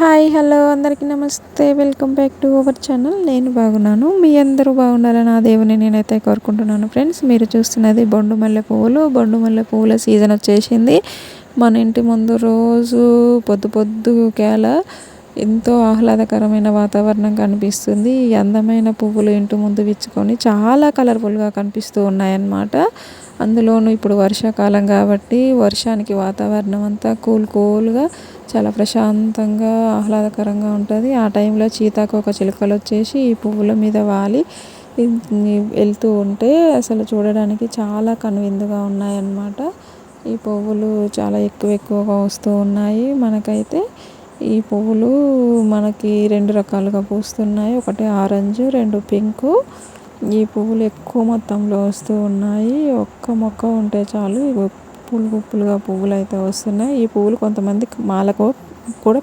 Hi hello అందరికీ నమస్తే. Welcome back to our channel. నేను బాగున్నాను. మీ అందరూ బాగుండాలని ఆ దేవుని నేనైతే కోరుకుంటున్నాను ఫ్రెండ్స్. మీరు చూస్తున్నది బొండు మల్లె పువ్వులు. బొండు మల్లె పువ్వుల సీజన్ వచ్చేసింది. మన ఇంటి ముందు రోజు పొద్దు పొద్దుకేలా ఎంతో ఆహ్లాదకరమైన వాతావరణం కనిపిస్తుంది. ఈ అందమైన పువ్వులు ఇంటి ముందు విచ్చుకొని చాలా కలర్ఫుల్గా కనిపిస్తూ ఉన్నాయన్నమాట. అందులోనూ ఇప్పుడు వర్షాకాలం కాబట్టి వర్షానికి వాతావరణం అంతా కూల్ కూల్గా చాలా ప్రశాంతంగా ఆహ్లాదకరంగా ఉంటుంది. ఆ టైంలో ఒక చిలుకలు వచ్చేసి ఈ పువ్వుల మీద వాలి వెళ్తూ ఉంటే అసలు చూడడానికి చాలా కనువిందుగా ఉన్నాయన్నమాట. ఈ పువ్వులు చాలా ఎక్కువ ఎక్కువగా వస్తూ ఉన్నాయి మనకైతే. ఈ పువ్వులు మనకి రెండు రకాలుగా పూస్తున్నాయి. ఒకటి ఆరెంజ్ రెండు పింకు. ఈ పువ్వులు ఎక్కువ మొత్తంలో వస్తూ ఉన్నాయి. ఒక్క మొక్క ఉంటే చాలు గుప్పులు గుప్పులుగా పువ్వులు అయితే వస్తున్నాయి. ఈ పువ్వులు కొంతమంది మాలకు కూడా